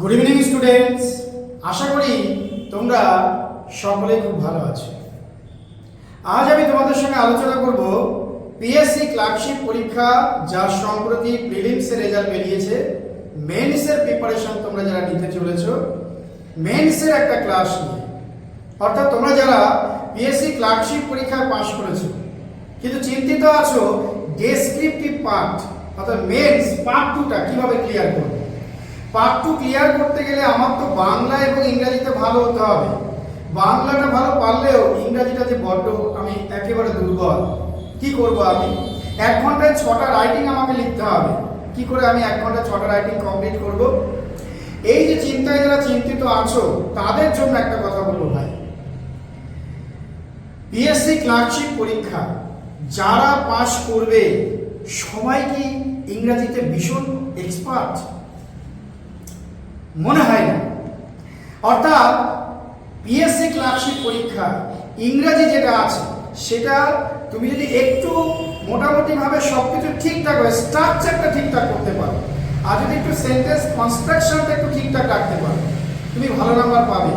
Good evening students আশা করি তোমরা সকলে খুব ভালো আছো। আজ আমি তোমাদের সঙ্গে আলোচনা করব পিএসসি ক্লার্কশিপ পরীক্ষা, যা সম্প্রতি প্রিলিমসের রেজাল্ট বেরিয়েছে। মেন্সের প্রিপারেশন তোমরা যারা নিতে চলেছো মেন্সের একটা ক্লাস নিয়ে। অর্থাৎ তোমরা যারা পিএসসি ক্লার্কশিপ পরীক্ষায় পাশ করেছ, কিন্তু চিন্তিত আছো ডেসক্রিপটিভ পার্ট অর্থাৎ মেন্স পার্ট টুটা কীভাবে ক্লিয়ার করবে? পার্ট টু ক্লিয়ার করতে গেলে আমার তো বাংলা এবং ইংরাজিতে ভালো হতে হবে। বাংলাটা ভালো পারলেও ইংরাজিটা যে বড্ড আমি একেবারে দুর্বল। কি করব আমি? এক ঘন্টায় ছটা রাইটিং আমাকে লিখতে হবে। কি করে আমি এক ঘন্টায় ছটা রাইটিং কমপ্লিট করব? এই যে চিন্তায় যারা চিন্তিত আছো, তাদের জন্য একটা কথা বলব ভাই। বিএসসি ক্লার্কশিপ পরীক্ষা, যারা পাশ করবে, সবাই কি ইংরাজিতে ভীষণ এক্সপার্ট মনে হয় না। অর্থাৎ পিএসসি ক্লার্কশিপ পরীক্ষা ইংরাজি যেটা আছে, সেটা তুমি যদি একটু মোটামুটিভাবে সব কিছু ঠিকঠাক হয় স্ট্রাকচারটা ঠিকঠাক করতে পারো। আর যদি একটু সেন্টেন্স কনস্ট্রাকশনটা একটু ঠিকঠাক রাখতে পারো, তুমি ভালো নাম্বার পাবে।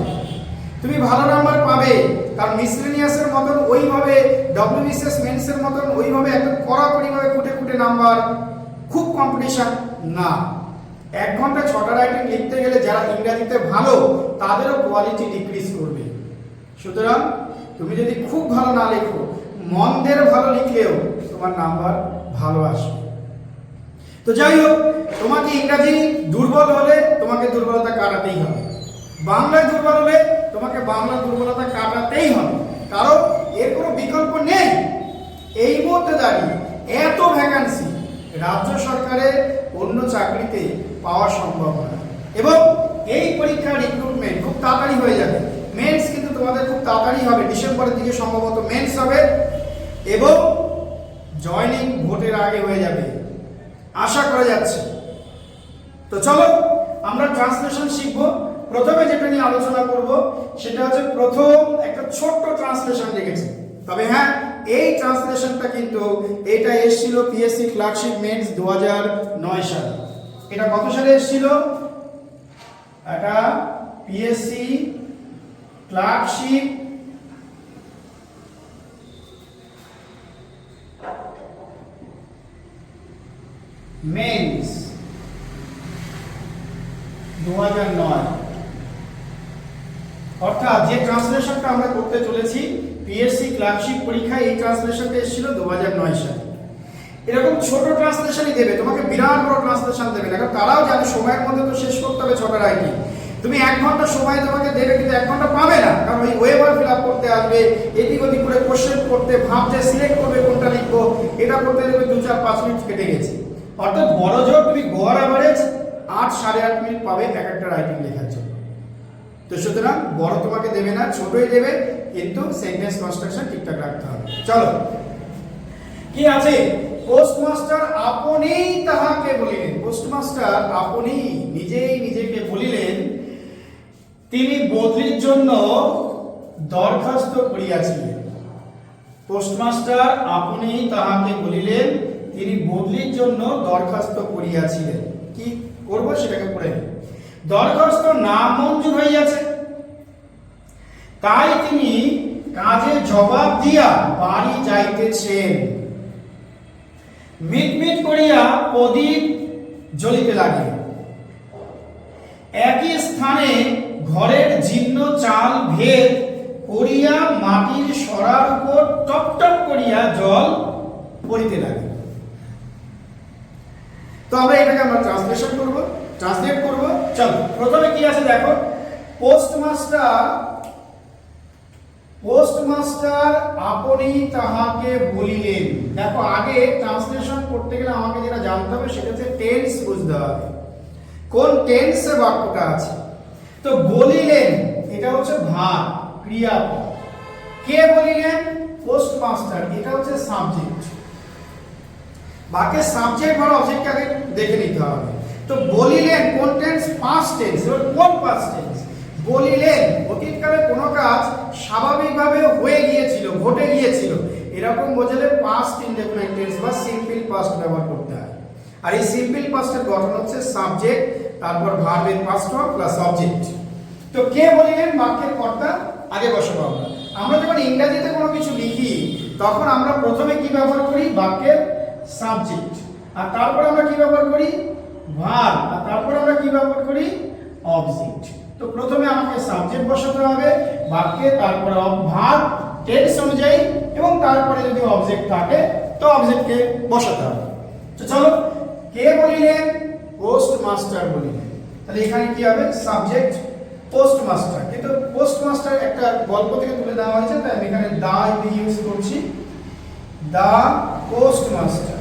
তুমি ভালো নাম্বার পাবে, কারণ মিসলেনিয়াসের মতন ওইভাবে ডব্লিউবিসিএস মেন্সের মতন ওইভাবে একদম কড়াকড়িভাবে ফুটে ফুটে নাম্বার খুব কম্পিটিশন না। এক ঘণ্টা ছটা রাইটিং লিখতে গেলে যারা ইংরাজিতে ভালো, তাদেরও কোয়ালিটি ডিক্রিজ করবে। সুতরাং তুমি যদি খুব ভালো না লেখো, মন্দের ভালো লিখলেও তোমার নাম্বার ভালো আসবে। তো যাই হোক, তোমাকে ইংরাজি দুর্বল হলে তোমাকে দুর্বলতা কাটাতেই হবে। বাংলায় দুর্বল হলে তোমাকে বাংলা দুর্বলতা কাটাতেই হবে। কারণ এর কোনো বিকল্প নেই। এই মুহূর্তে দাঁড়িয়ে এত ভ্যাকান্সি রাজ্য সরকারের অন্য চাকরিতে পাওয়া সম্ভব না এবং এই পরীক্ষার রিক্রুটমেন্ট খুব তাড়াতাড়ি হয়ে যাবে। মেন্স কিন্তু তোমাদের খুব তাড়াতাড়ি হবে। ডিসেম্বরের দিকে সম্ভবত মেন্স হবে এবং জয়নিং ভোটের আগে হয়ে যাবে। আশা করা যাচ্ছে। তো চলো, আমরা ট্রান্সলেশন শিখব। প্রথমে যেটা নিয়ে আলোচনা করব, সেটা হচ্ছে প্রথম একটা ছোট্ট ট্রান্সলেশন লিখেছি। তবে হ্যাঁ এই ট্রান্সলেশনটা কিন্তু, এটা এসেছিল পিএসসি ক্লার্কশিপ মেন্স দু হাজার নয় সালে। এটা কত সালে এসেছিল? এটা পিএসসি ক্লার্কশিপ মেন্স দু অর্থাৎ যে ট্রান্সলেশনটা আমরা করতে চলেছি পিএসসি ক্লার্কশিপ পরীক্ষায় এই ট্রান্সলেশনটা এসেছিল দু সালে। এরকম ছোট ট্রান্সলেশনই দেবে, তোমাকে বিরাট বড় ট্রান্সলেশন দেবে। না কারণ তারাও জানে, সময়ের মধ্যে তো শেষ করতে হবে ছটা রাইটিং তুমি এক ঘণ্টা সময় তোমাকে দেবে, কিন্তু এক ঘণ্টা পাবে না। কারণ ওই ওয়েবার ফিল আপ করতে আসবে, এদিক ওদিক করে কোশ্চেন করতে, ভাবতে সিলেক্ট করবে কোনটা লিখব, এটা করতে দেবে দু চার পাঁচ মিনিট কেটে গেছে। অর্থাৎ বড় জোর, তুমি গড় অ্যাভারেজ আট, সাড়ে আট মিনিট পাবে এক একটা রাইটিং লেখার জন্য। তো সুতরাং, বড় তোমাকে দেবে না, ছোটই দেবে, কিন্তু সেন্টেন্স কনস্ট্রাকশন ঠিকঠাক রাখতে হবে। চলো। কি আছে? পোস্টমাস্টার আপনিই তাহাকে বলিলেন। পোস্টমাস্টার আপনি নিজেই নিজেকে বলিলেন, তিনি বদলির জন্য দরখাস্ত করিয়াছিলেন। পোস্টমাস্টার আপনি তাহাকে বলিলেন, তিনি বদলির জন্য দরখাস্ত করিয়াছিলেন। কি করব সেটাকে পড়ে দরখাস্ত না মঞ্জুর হইয়াছে। তাই তিনি কাজে জবাব দিয়া বাড়ি যাইতেছেন। মিটমিট করিয়া প্রদীপ জ্বলিতে লাগিল। একই স্থানে ঘরের জীর্ণ চাল ভেদ করিয়া মাটির সরার উপর টপ টপ করিয়া জল পড়িতে লাগে তো আমরা এটাকে আমরা ট্রান্সলেশন করব ট্রান্সলেট করব। চলো, প্রথমে কি আছে দেখো? পোস্টমাস্টার পোস্টমাস্টার আপনি তাহাকে বলিলেন। দেখো, আগে ট্রান্সলেশন করতে গেলে আমাকে যেটা জানতে হবে সেটা হচ্ছে টেন্স বুঝতে হবে। কোন টেন্সে বাক্যটা আছে? তো বলিলেন, এটা হচ্ছে ভাব ক্রিয়াপদ। কে বলিলেন? পোস্টমাস্টার, এটা হচ্ছে সাবজেক্ট। বাকি সাবজেক্ট বা অবজেক্ট আগে দেখে নিতে হবে। তো বলিলেন কোন টেন্স পাস্ট টেন্স কোন পাস্ট টেন্স বলিলেন, অতীতকালে কোনো কাজ স্বাভাবিকভাবে হয়ে গিয়েছিল, ঘটে গিয়েছিল। এরকম বোঝালে পাস্ট ইনডেফিনাইট বা সিম্পল পাস্ট ব্যবহার করতে হয়। আর এই সিম্পল পাস্টের গঠন হচ্ছে সাবজেক্ট তারপর ভার্বের পাস্ট প্লাস অবজেক্ট তো কে বলিলেন বাক্যের কর্তা? আগে বসাবো আমরা। আমরা যখন ইংরেজিতে কোনো কিছু লিখি, তখন আমরা প্রথমে কি ব্যবহার করি? বাক্যের সাবজেক্ট আর তারপর আমরা কি ব্যবহার করি? ভার্ব আর তারপর আমরা কি ব্যবহার করি? অবজেক্ট তো প্রথমে আমাকে সাবজেক্ট বসাতে হবে, বাক্যে, তারপরে ভার্ব টেন্স অনুযায়ী, এবং তারপরে যদি অবজেক্ট থাকে, তো অবজেক্টকে বসাতে হবে। তো চলো, কে বলিলেন? পোস্ট মাস্টার বলিলেন। তাহলে এখানে কি হবে? সাবজেক্ট পোস্ট মাস্টার কিন্তু পোস্ট মাস্টার একটা গল্প থেকে তুলে দেওয়া হয়েছে, তাই আমি এখানে দা ইউজ করছি। The post master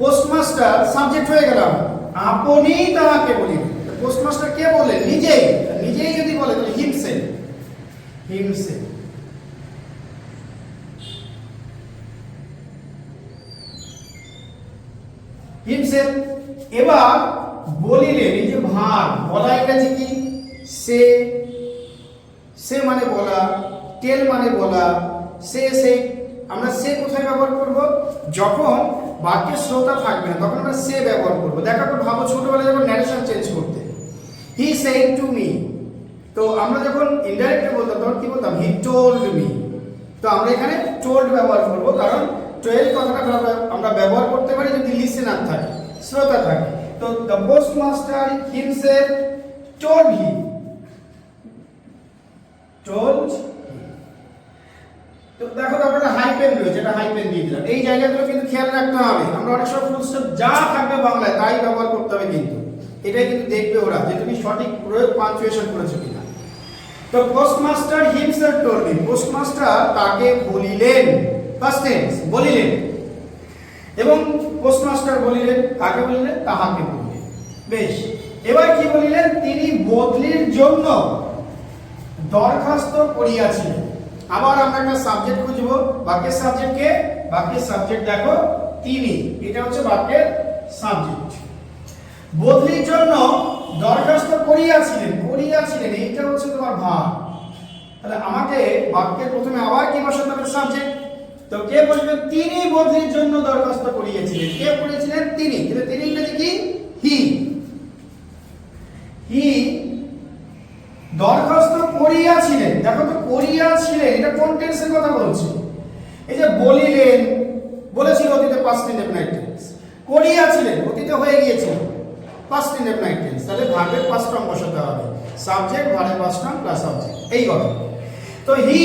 postmaster subject হয়ে গেলাম। আপনি তাহাকে বলিলেন। পোস্টমাস্টার কে বলে নিজেই নিজেই যদি বলে, তাহলে হিমসে হিমসে হিমসেল এবার বলিলেন, এই যে ভার, বলা ইংরেজি কি? সে সে মানে বলা, টেল মানে বলা, সে সে। আমরা সে কোথায় ব্যবহার করব? যখন বাক্যের শ্রোতা থাকবে না, তখন আমরা সে ব্যবহার করব। দেখো করে ভাবো ছোটবেলায় যখন ন্যারেশন চেঞ্জ করতে। হি সেড টু মি তো আমরা যখন ইনডাইরেক্টলি বলতাম, তখন কি বলতাম? হি টোল্ড মি তো আমরা এখানে টোল্ড ব্যবহার করব, কারণ টোয়েল কথাটা আমরা আমরা ব্যবহার করতে পারি যদি লিসেনার থাকে শ্রোতা থাকে। তো the post master himself told he told তো দেখো তো আপনারা হাইপেন রয়েছে, এটা হাইপেন দিয়ে দিলাম। এই জায়গাগুলো কিন্তু খেয়াল রাখতে হবে। আমরা অনেক সময় ফুল স্টপ যা থাকবে বাংলায় তাই ব্যবহার করতে হবে কিন্তু। এটাই কিন্তু দেখবে ওরা যে তুমি সঠিক প্রয়োগ পাঞ্চুয়েশন করেছ কিনা। তো postmaster himself told me postmaster তাকে বলিলেন ফার্স্ট টেন্স বলিলেন। এবং পোস্টমাস্টার বলিলেন, কাকে বলিলেন? তাহাকে বলিলেন। বেশ, এবার কি বলিলেন? তিনি বদলির জন্য দরখাস্ত করিয়াছিলেন। আবার আমরা একটা সাবজেক্ট খুঁজবো। বাক্যের সাবজেক্ট কে? বাক্যের সাবজেক্ট দেখো, তিনি। এটা হচ্ছে বাক্যের সাবজেক্ট বদলির জন্য দরখাস্ত করিয়াছিলেন করিয়াছিলেন, এইটা হচ্ছে তোমার ভাব তাহলে আমাকে বাক্যের প্রথমে আবার কি বসাতে হবে সাবজেক্ট তো কে বলবেন তিনি বদলির জন্য দরখাস্ত করিয়েছিলেন। কে করেছিলেন তিনি। কিন্তু তিনি ইংরেজি কি? হি হি দরখাস্ত করিয়াছিলেন। দেখো তো করিয়াছিলেন এটা কোন টেন্সের কথা বলছি? এই যে বলিলেন, বলেছিল অতীতে পাস্ট ইনডেফিনাইট টেন্স করিয়াছিলেন, অতীতে হয়ে গিয়েছিল। পাস্ট ইনডেফিনাইট টেন্স তাহলে ভার্বের পাস্ট ফর্ম বসাতে হবে। সাবজেক্ট ভার্বের পাস্ট ফর্ম প্লাস সাবজেক্ট এই কথা তো হি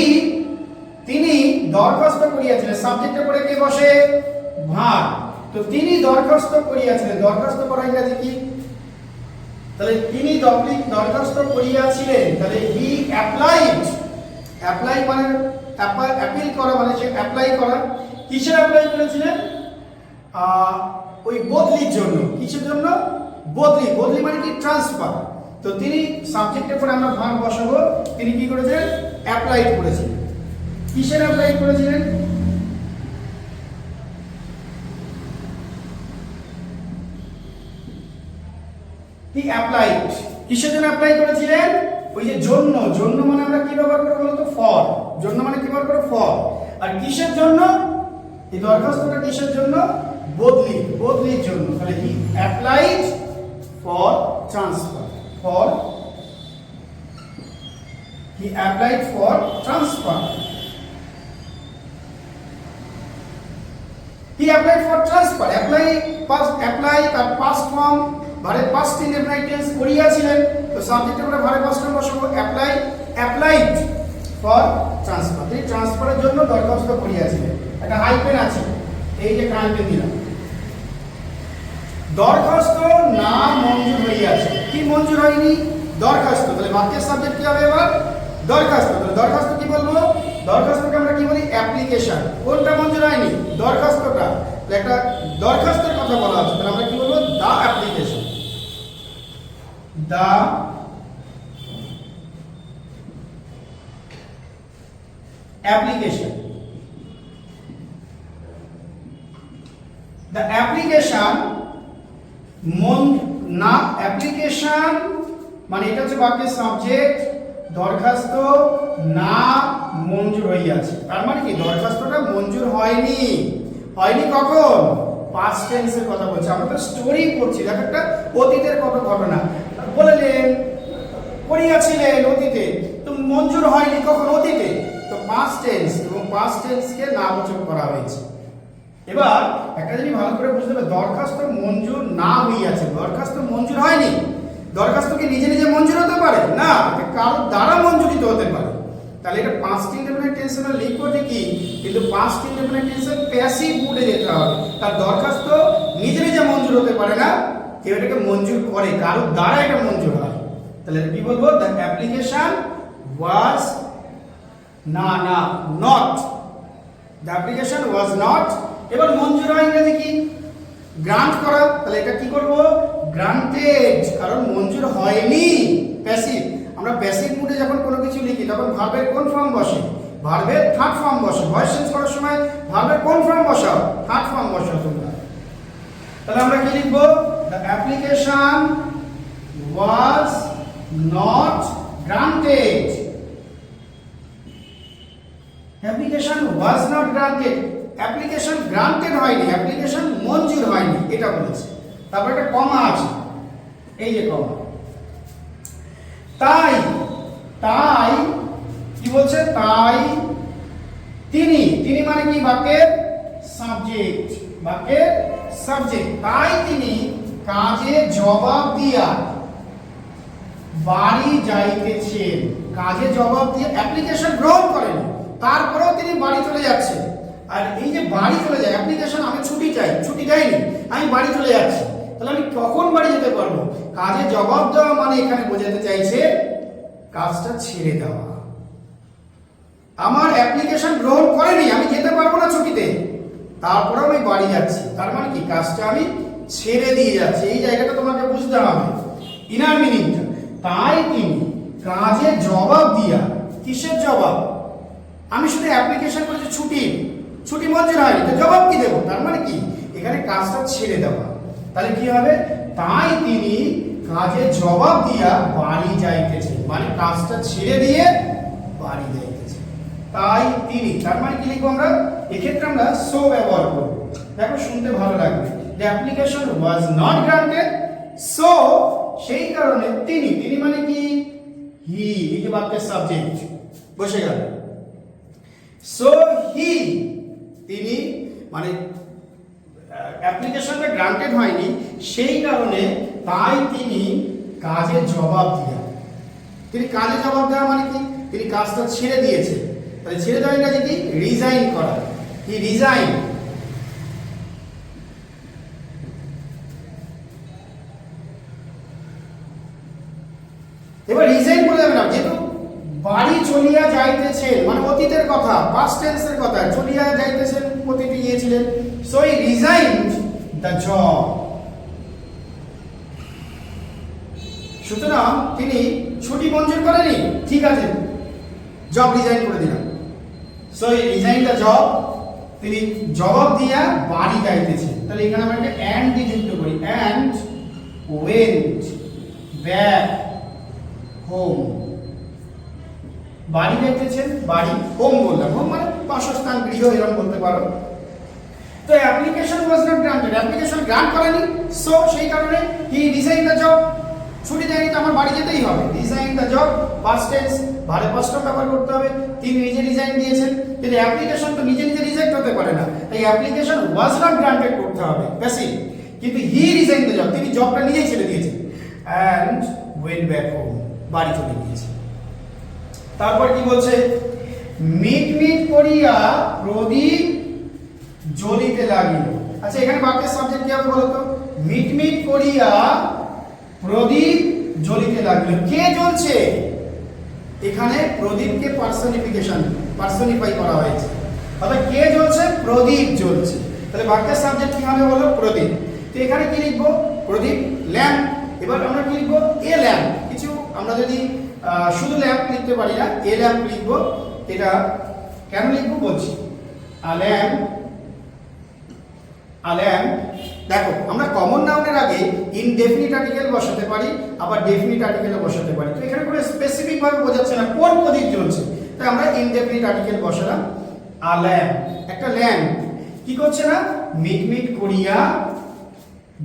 তিনি দরখাস্ত করিয়াছিলেন। সাবজেক্টে পরে কে বসে? ভার তো তিনি দরখাস্ত করিয়াছিলেন। দরখাস্ত করা ইংরেজি কি? তাহলে তিনি দরখাস্ত করিয়াছিলেন। তাহলে হি অ্যাপ্লাইড অ্যাপ্লাই মানে অ্যাপিল করা মানে সে অ্যাপ্লাই করা। কিসের অ্যাপ্লাই করেছিলেন ওই বদলির জন্য। কিসের জন্য? বদলি। বদলি মানে কি? ট্রান্সফার তো তিনি সাবজেক্টের পরে আমরা ভাগ বসাবো। তিনি কি করেছেন অ্যাপ্লাই করেছিলেন। কিসের অ্যাপ্লাই করেছিলেন? হি অ্যাপ্লাইড কিসের জন্য অ্যাপ্লাই করেছিলেন? ওই যে জন্য জন্য মানে আমরা কি ব্যবহার করব বলতো? ফর জন্য মানে কি ব্যবহার করব ফর আর কিসের জন্য? এই দরখাস্তটা কিসের জন্য? বদলি, বদলির জন্য। তাহলে he applied for transfer for he applied for transfer he applied for transfer apply past apply তার পাস্ট ফর্ম ভারে পাস্ট ইনডেফিনাইট টেন্স করিয়াছিলেন, তো সাবজেক্টে আমরা ভারে পাস্ট ফর্ম বসাবো অ্যাপ্লাই অ্যাপ্লাইড ফর ট্রান্সফার তিনি ট্রান্সফারের জন্য দরখাস্ত করিয়াছিলেন। একটা হাইপেন আছে, এই যে হাইপেন দিলাম। দরখাস্ত না মঞ্জুর হইয়াছে। কি মঞ্জুর হয়নি? দরখাস্ত। তাহলে বাক্যের সাবজেক্ট কি হবে এবার? দরখাস্ত। তাহলে দরখাস্ত কি বলব? দরখাস্তকে আমরা কি বলি? অ্যাপ্লিকেশন কোনটা মঞ্জুর হয়নি? দরখাস্তটা। একটা দরখাস্তের কথা বলা আছে। তাহলে আমরা কি বলব? The application the application. the application মন না অ্যাপ্লিকেশন মানে এটা হচ্ছে বাক্যের সাবজেক্ট দরখাস্ত না মঞ্জুর হইয়াছে। তার মানে কি? দরখাস্তটা মঞ্জুর হয়নি। হয়নি কখন? পাস্ট টেন্সের কথা বলছি। আমরা তো স্টোরি পড়ছি। দেখো একটা অতীতের কত ঘটনা। বললেন, করিয়াছিলেন অতীতে। তো মঞ্জুর হয়নি কখন অতীতে? তো পাস্ট টেন্স এবং পাস্ট টেন্সকে নামোচক করা হয়েছে। এবার একটা জিনিস ভালো করে বুঝতে হবে, দরখাস্ত মঞ্জুর না হইয়াছে। দরখাস্ত মঞ্জুর হয়নি। দরখাস্ত কি নিজে নিজে মঞ্জুর হতে পারে? না কারোর দ্বারা মঞ্জুরিত হতে পারে। তাহলে এটা পাঁচটি ইন্ডিপেন্ডেন্ট টেন্সের লিখব ঠিকই কিন্তু পাঁচটি ইন্ডিপেন্ডেন্ট টেন্সের প্যাসিভ মুডে যেতে হবে। তার দরখাস্ত নিজে নিজে মঞ্জুর হতে পারে না। কেউ এটাকে মঞ্জুর করে, কারোর দ্বারা এটা মঞ্জুর হয়। তাহলে কি বলব? দ্য অ্যাপ্লিকেশন ওয়াজ না না not the application was not এবার মঞ্জুর হয় ইংরেজি কি? গ্রান্ট করা। তাহলে এটা কি করব? গ্রান্টেড কারণ মঞ্জুর হয়নি। প্যাসিভ আমরা প্যাসিভ মুডে যখন কোনো কিছু লিখি, তখন ভার্বের কোন ফর্ম বসে? ভার্বের থার্ড ফর্ম বসে। ভয়েস চেঞ্জ করার সময় ভার্বের কোন ফর্ম বসাও? থার্ড ফর্ম বসাও তোমরা। তাহলে আমরা কি লিখব? The application was not granted application was not granted application granted হয়নি। অ্যাপ্লিকেশন মঞ্জুর হয়নি। এটা বলেছে। তারপর একটা কমা আছে। এই যে কমা তাই তাই কি বলছে? তাই তিনি তিনি মানে কি? বাক্যের সাবজেক্ট বাক্যের সাবজেক্ট তাই তিনি কাজে জবাব দিয়া বাড়ি যাইতেছেন। কাজে জবাব দিয়ে অ্যাপ্লিকেশন গ্রহণ করেন। তারপরেও তিনি বাড়ি চলে যাচ্ছেন। আর এই যে বাড়ি চলে যায় অ্যাপ্লিকেশন আমি ছুটি চাই, ছুটি দেয়নি, আমি বাড়ি চলে যাচ্ছি। তাহলে আমি কখন বাড়ি যেতে পারব? কাজে জবাব দেওয়া মানে এখানে বোঝাতে চাইছে, কাজটা ছেড়ে দেওয়া। আমার অ্যাপ্লিকেশন গ্রহণ করেনি, আমি যেতে পারব না ছুটিতে। তারপরেও আমি বাড়ি যাচ্ছি। তার মানে কি? কাজটা আমি ছেড়ে দিয়ে যাচ্ছে। এই জায়গাটা তোমাকে বুঝতে হবে। ইনার মিনিংটা তাই তিনি কাজে জবাব দিয়া, কিসের জবাব? আমি শুধু অ্যাপ্লিকেশন করেছি ছুটি ছুটি মঞ্জুর হয়নি, তো জবাব কি দেবো? তার মানে কি? এখানে কাজটা ছেড়ে দেওয়া। তাহলে কি হবে? তাই তিনি কাজে জবাব দিয়া বাড়ি যাইতেছে মানে কাজটা ছেড়ে দিয়ে বাড়ি যাইতেছেন। তাই তিনি, তার মানে কি লিখব আমরা? এক্ষেত্রে আমরা সো ব্যবহার করব। দেখো শুনতে ভালো লাগবে। The application was not granted so সেই কারণে তিনি তিনি মানে কি? হি এই যে বাক্যের সাবজেক্ট বসে গেল। সো হি তিনি মানে অ্যাপ্লিকেশনটা গ্রান্টেড হয়নি। সেই কারণে তাই তিনি কাজের জবাব দিয়া তিনি কাজে জবাব দেওয়া মানে কি? তিনি কাজটা ছেড়ে দিয়েছেন। তাহলে ছেড়ে দেওয়া ইংরাজি কি? রিজাইন করা। হি রিজাইন এবার রিজাইন করে যাবে না যেহেতু বাড়ি চলিয়া যাইতেছেন মানে অতীতের পাস্ট টেন্সের কথা চলিয়া যাইতেছেন অতীতে গিয়েছিলেন। So he resign the job সুতরাং তিনি ছুটি মঞ্জুর করেনি। ঠিক আছে জব রিজাইন করে দিলাম। So he resign the job তিনি জবাব দিয়া বাড়ি যাইতেছেন। তাহলে এখানে আমরা একটা অ্যান্ড দিয়ে যুক্ত করি। অ্যান্ড ওয়েন্ট ব্যাক হোম বাড়ি যাইতেছেন বাড়ি হোম বললাম। হোম মানে বাসস্থান, গৃহ, এরকম বলতে পারো। তো application was not granted application grant করেনি সো সেই কারণে হি রিজাইন দ্য জব ছুটি দেয়নি তো আমার বাড়ি যেতেই হবে। Resign the job first tense ভারে পাস্ট ব্যবহার করতে হবে। তিনি নিজে রিজাইন দিয়েছেন, কিন্তু অ্যাপ্লিকেশন তো নিজে নিজে রিজেক্ট হতে পারে না। তাই অ্যাপ্লিকেশন ওয়াজ নট গ্রান্টেড করতে হবে। প্যাসিভ কিন্তু হি রিজাইন দ্য জব তিনি জবটা নিজেই ছেড়ে দিয়েছেন। অ্যান্ড ওয়েন ব্যাক হোম বাড়ি চলে গিয়েছে তারপর কি বলছে? মিট মিট করিয়া প্রদীপ জ্বলিতে লাগিল। আচ্ছা এখানে বাক্যের সাবজেক্ট কি হবে বলতো? মিট মিট করিয়া প্রদীপ জ্বলিতে লাগল। কে জ্বলছে? এখানে প্রদীপকে পার্সনিফিকেশন পার্সনিফাই করা হয়েছে। তাহলে কে জ্বলছে? প্রদীপ জ্বলছে। তাহলে বাক্যের সাবজেক্ট কি হবে বলো? প্রদীপ। তো এখানে কি লিখব? প্রদীপ ল্যাম্প এবার আমরা কি লিখব? এ ল্যাম্প কিছু আমরা যদি শুধু ল্যাম্প লিখতে পারি না, এ ল্যাম্প লিখব, এটা কেন লিখব বলছি? দেখো, আমরা কমন নাউনের আগে ইনডেফিনিট আর্টিকেল বসাতে পারি, আবার ডেফিনিট আর্টিকেলও বসাতে পারি। তো এখানে কোনো স্পেসিফিক ভাবে বোঝাচ্ছে না, কোন প্রদীপ জ্বলছে। তাই আমরা ইনডেফিনিট আর্টিকেল বসালাম, আ ল্যাম্প, একটা ল্যাম্প। কি করছে না? মিটমিট করিয়া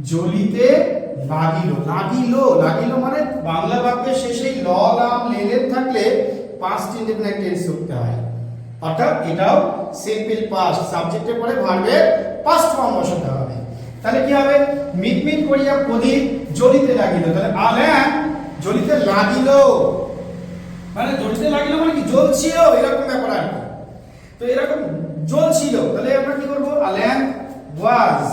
জ্বলিতে লাগিল লাগিল লাগিল মানে বাংলা বাক্যের শেষেই ল, লাম লেলেন থাকলে পাস্ট ইনডেফিনিট টেন্স করতে হয়। অর্থাৎ এটাও সিম্পল পাস্ট সাবজেক্টের পরে ভার্বের পাস্ট ফর্ম বসাতে হবে। তাহলে কি হবে? মিটমিট করিয়া প্রদীপ জ্বলিতে লাগিল। তাহলে আলেন জ্বলিতে লাগিল। মানে জ্বলিতে লাগিল মানে কি? জ্বলছিল, এরকম ব্যাপার আর তো এরকম জ্বলছিল, তাহলে আমরা কি করব? আলেন ওয়াজ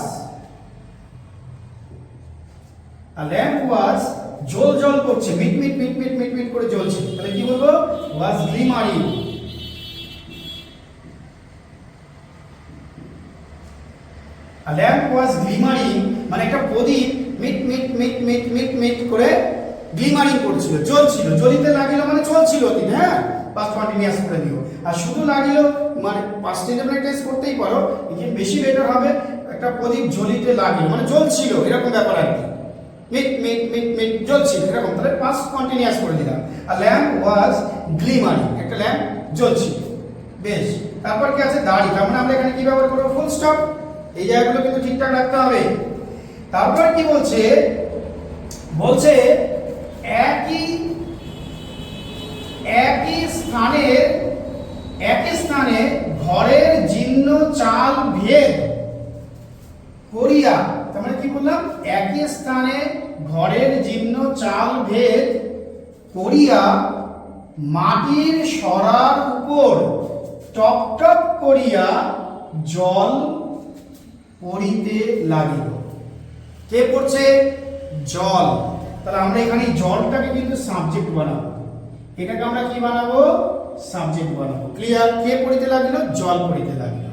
A lamp was জল জল করছে মিট মিট মিট মিট মিট মিট করে জ্বলছে তাহলে কি বলব ওয়াজ গ্লিমারিং A lamp was glimmering মানে একটা প্রদীপ মিট মিট মিট মিট মিট মিট করে গ্লিমারিং করছিল জ্বলছিল জ্বলিতে লাগিল মানে চলছিল তিনি হ্যাঁ পাস্ট কন্টিনিউয়াস করে দিও আর শুধু লাগিল মানে পাস্ট টেস্ট করতেই পারো বেশি বেটার হবে একটা প্রদীপ জ্বলিতে লাগিল মানে জ্বলছিল এরকম ব্যাপার আর কি মিট মিট মিট মিট জ্বলছিল এরকম। তাহলে পাস্ট কন্টিনিউয়াস করে দিলাম। আর ল্যাম্প ওয়াজ গ্লিমারিং একটা ল্যাম্প জ্বলছিল। বেশ, তারপর কি আছে? দাড়ি। তার মানে আমরা এখানে কি ব্যবহার করব? ফুল স্টপ এই জায়গাগুলো কিন্তু ঠিকঠাক রাখতে হবে। তারপর কি বলছে? বলছে একই একই স্থানে একই স্থানে ঘরের জীর্ণ চাল ভেদ করিয়া মানে কি বললাম? একই স্থানে ঘরের জীর্ণ চাল, ভেদ করিয়া মাটির সরার উপর টপ টপ করিয়া জল পড়িতে লাগিল। কে পড়ছে? জল। তাহলে আমরা এখানে জলটাকে কিন্তু সাবজেক্ট বানাবো। এটাকে আমরা কি বানাবো? সাবজেক্ট বানাবো। ক্লিয়ার কে পড়িতে লাগিল? জল পড়িতে লাগিল।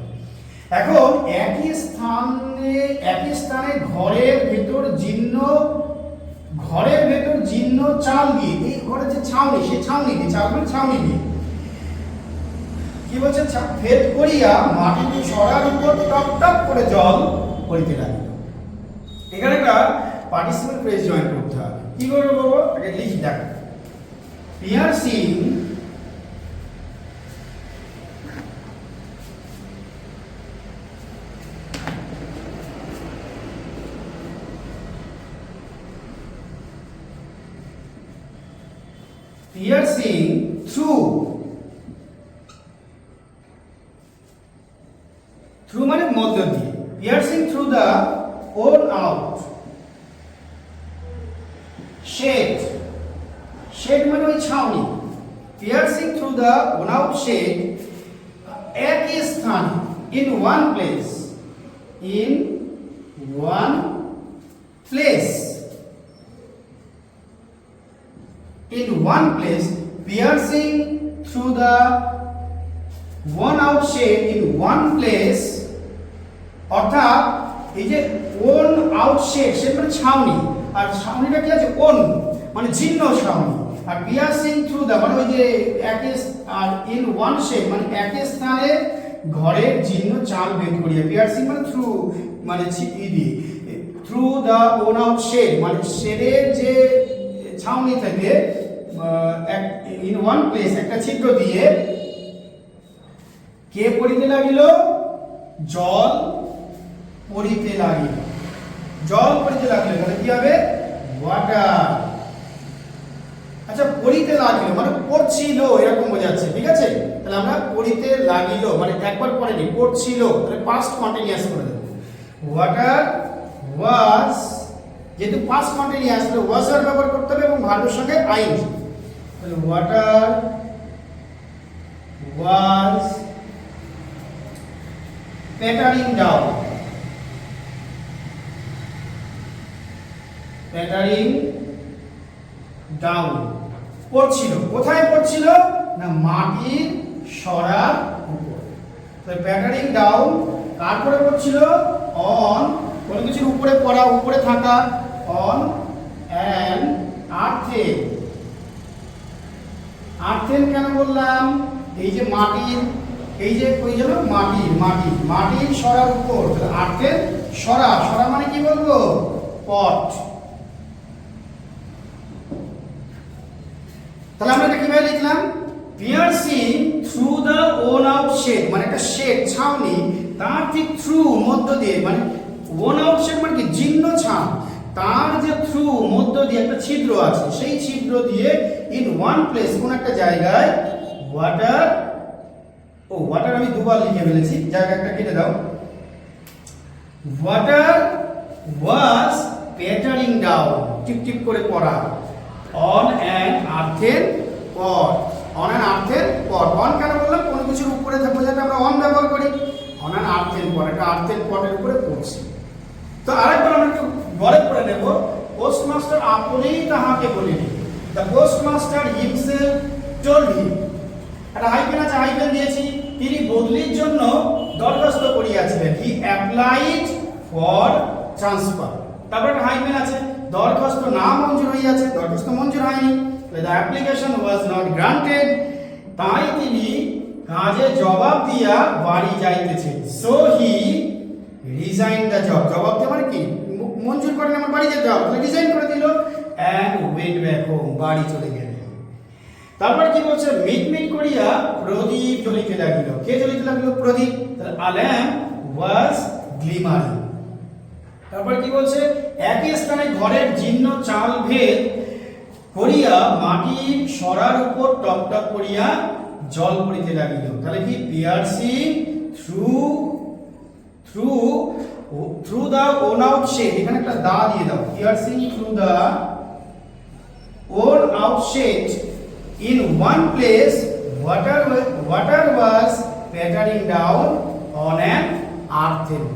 এখন একই স্থানে একই স্থানে ঘরের ভেতর জীর্ণ ঘরের ভেতর জীর্ণ দিয়ে, এই ঘরের যে ছাউনি সেই ছাউনি চাল মানে ছাউনি দিয়ে কি বলছে? ভেদ করিয়া মাটিতে সরার উপর টপ টপ করে জল লাগিল। এখানে একটা পার্টিসিপেন্ট ফ্রেজ জয়েন করতে হবে। কি করব আগে লিখি, দেখ। পিয়ার্সিং piercing through ছাউনি আর ছাউনিটা কি আছে? ওন মানে জীর্ণ ছাউনি আর পিয়াসিং থ্রু দা মানে ওই যে একই আর ইন ওয়ান শেড মানে একই স্থানে ঘরের জীর্ণ চাল বের করিয়া পিয়ার্সিং মানে থ্রু মানে through the worn out shade মানে শেডের যে ছাউনি থেকে ইন ওয়ান প্লেস একটা ছিদ্র দিয়ে, কে পড়িতে লাগিল? জল পড়িতে লাগিল। জল পড়িতে লাগিল তাহলে কি হবে? ওয়াটার আচ্ছা পড়িতে লাগিল মানে পড়ছিল, এরকম বোঝাচ্ছে, ঠিক আছে? তাহলে আমরা পড়িতে লাগিল মানে একবার পড়েনি পড়ছিল, তাহলে পাস্ট কন্টিনিউয়াস করে দেবো। ওয়াটার ওয়াজ যেহেতু পাস্ট কন্টিনিউয়াস তাহলে ওয়াজ আর ব্যবহার করতে হবে এবং ভার্বের সঙ্গে আইন। তাহলে water was pattering down pattering down পড়ছিল। কোথায় পড়ছিল? না, মাটির সরার উপর। তাহলে প্যাটারিং ডাউন করে পড়ছিল? অন কোনো কিছুর উপরে পড়া, উপরে থাকা অন অ্যান আর্থে আর্থেন কেন বললাম? এই যে মাটির, এই যে ওই যেন মাটি মাটি মাটির সরার উপর। আর্থেন সরা সরা মানে কি বলব? পট তাহলে আমরা এটা কীভাবে লিখলাম? Piercing through the worn out shade মানে একটা শেড ছাউনি, তার ঠিক থ্রু মধ্য দিয়ে মানে ওন আউটসাইড মানে কি? জীর্ণ ছাপ। তার যে থ্রু মধ্য দিয়ে একটা ছিদ্র আছে, সেই ছিদ্র দিয়ে ইন ওয়ান প্লেস কোন একটা জায়গায় ওয়াটার ও ওয়াটার আমি দুবার লিখে ফেলেছি জায়গা একটা কেটে দাও। ওয়াটার ওয়াজ প্যাটারিং ডাউন টিপ টিপ করে পড়া। অন অ্যান আর্থের পর। অন অ্যান আর্থের পর। অন কেন বললাম? কোনো কিছুর উপরে যাতে আমরা অন ব্যবহার করি। অন অ্যান আর্থের পট একটা আর্থের পটের উপরে পড়ছি। তো আরেকবার আমরা একটু গড়ে পড়ে নেব। পোস্টমাস্টার আপনিই তাহাকে বলিনি the postmaster himself told him একটা হাইপেন আছে হাইপেন দিয়েছি। তিনি বদলির জন্য দরখাস্ত করিয়াছিলেন। হি অ্যাপ্লাইড ফর ট্রান্সফার তারপর একটা হাইপেন আছে। দরখাস্ত না মঞ্জুর হইয়াছে, দরখাস্ত মঞ্জুর হয়নি the application was not granted তাই তিনি কাজে জবাব দিয়া বাড়ি যাইতেছেন so he resign the job জবাব দেওয়া মানে কি? মঞ্জুর করেন আমার বাড়ি যেতে হবে। রিজাইন করে দিল অ্যান্ড ওয়েন্ট ব্যাক হোম বাড়ি চলে গেলেন। তারপর কি বলছে? মিট মিট করিয়া প্রদীপ জ্বলিতে লাগিল। কে জ্বলিতে লাগিল? প্রদীপ। আল্যাম ওয়াজ গ্লিমারিং তারপর কি বলছে? একই স্থানে ঘরের জীর্ণ চাল ভেদ করিয়া মাটির সরার উপর টপ টপ করিয়া জল পড়িতে লাগিল। তাহলে কি piercing through through through the worn out shade এখানে একটা দা দিয়ে দাও। Piercing through the worn out shade in one place water water water was down on earthen coat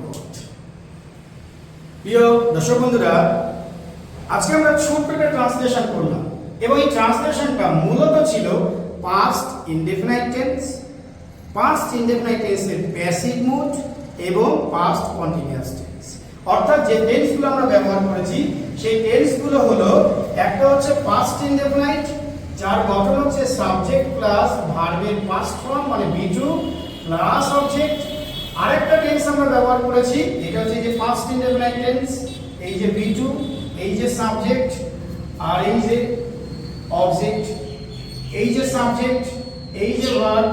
প্রিয় দর্শক বন্ধুরা, আজকে আমরা ছোট্ট একটা ট্রান্সলেশন করলাম। এবং এই ট্রান্সলেশনটা মূলত ছিল past indefinite tense past indefinite টেন্সের প্যাসিভ মুড এবং পাস্ট কন্টিনিউয়াস টেন্স অর্থাৎ যে টেন্সগুলো আমরা ব্যবহার করেছি, সেই টেন্সগুলো হলো, একটা হচ্ছে পাস্ট ইনডেফিনাইট যার গঠন হচ্ছে সাবজেক্ট প্লাস ভার্বের পাস্ট ফর্ম মানে বিটু প্লাস অবজেক্ট আরেকটা টেন্স আমরা ব্যবহার করেছি, এটা হচ্ছে যে ফার্স্ট ইনডেফিনাইট টেন্স এই যে বিটু এই যে সাবজেক্ট আর এই যে অবজেক্ট এই যে সাবজেক্ট এই যে ভার্ব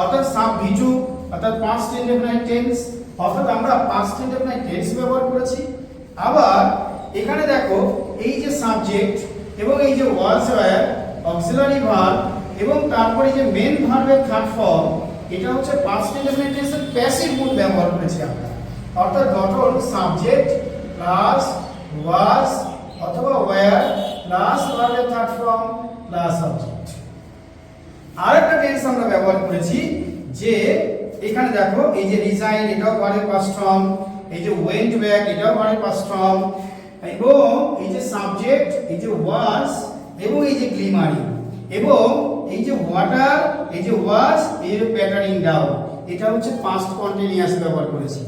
অর্থাৎ সাব ভিটু অর্থাৎ পাস্ট ইনডেফিনাইট টেন্স অর্থাৎ আমরা পাস্ট ইনডেফিনাইট টেন্স ব্যবহার করেছি। আবার এখানে দেখো, এই যে সাবজেক্ট এবং এই যে ওয়াজ ওয়্যার অক্সিলারি ভার্ব এবং তারপরে যে মেন ভার্বের থার্ড ফর্ম এটা হচ্ছে পাস্ট ইনডেফিনাইট টেন্সের প্যাসিভ মুড ব্যবহার করেছি আমরা। অর্থাৎ গঠন সাবজেক্ট প্লাস ওয়াজ অথবা ওয়্যার প্লাস ভার্বের থার্ড ফর্ম প্লাস অবজেক্ট আরেকটা টেন্স আমরা ব্যবহার করেছি যে এখানে দেখো, এই যে রিজাইন এটাও ভার্বের পাস্ট ফর্ম এই যে ওয়েন্ট ব্যাক এটাও ভার্বের পাস্ট ফর্ম এবং এই যে সাবজেক্ট এই যে ওয়াজ এবং এই যে গ্লিমারিং এবং এই যে ওয়াটার এই যে ওয়াশ এই যে প্যাটারিং ডাউন এটা হচ্ছে পাস্ট কন্টিনিউয়াস ব্যবহার করেছি।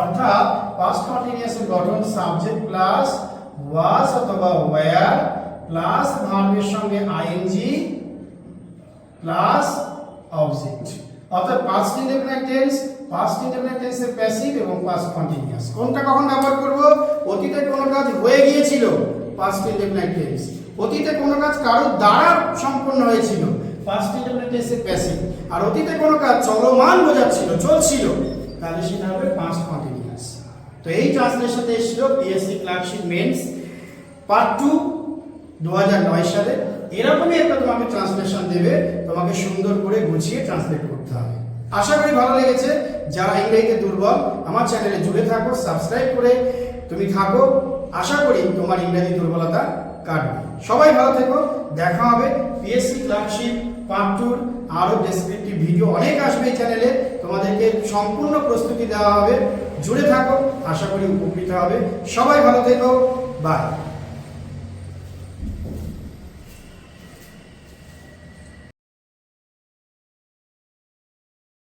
অর্থাৎ পাস্ট কন্টিনিউয়াসের গঠন সাবজেক্ট প্লাস ওয়াশ অথবা ওয়্যার প্লাস ভার্বের সঙ্গে আইএনজি প্লাস অবজেক্ট অর্থাৎ past indefinite tense past indefinite টেন্সের প্যাসিভ এবং পাস্ট কন্টিনিউয়াস কোনটা কখন ব্যবহার করব? অতীতে কোনো কাজ হয়ে গিয়েছিল পাস্ট ইনডেফিনাইট টেন্স অতীতে কোনো কাজ কারোর দ্বারা সম্পন্ন হয়েছিল পাস্ট ইনডেফিনাইট টেন্সের প্যাসিভ আর অতীতে কোনো কাজ চলমান বোঝাচ্ছিল চলছিল তাহলে সেটা হবে পাস্ট কন্টিনিউয়াস তো এই ট্রান্সলেশনটা এসেছিল PSC clerkship mains part two দু সালে। এরকমই একটা তোমাকে ট্রান্সলেশন দেবে, তোমাকে সুন্দর করে গুছিয়ে ট্রান্সলেট করতে হবে। আশা করি ভালো লেগেছে। যারা ইংরেজিতে দুর্বল, আমার চ্যানেলে জুড়ে থাকো সাবস্ক্রাইব করে তুমি থাকো। আশা করি তোমার ইংরেজি দুর্বলতা কাটবে। সবাই ভালো থেকো। দেখা হবে পিএসসি ক্লার্কশিপ পার্ট টুর আরও ডেসক্রিপটিভ ভিডিও অনেক আসবে এই চ্যানেলে তোমাদেরকে সম্পূর্ণ প্রস্তুতি দেওয়া হবে। জুড়ে থাকো, আশা করি উপকৃত হবে। সবাই ভালো থেকো। বাই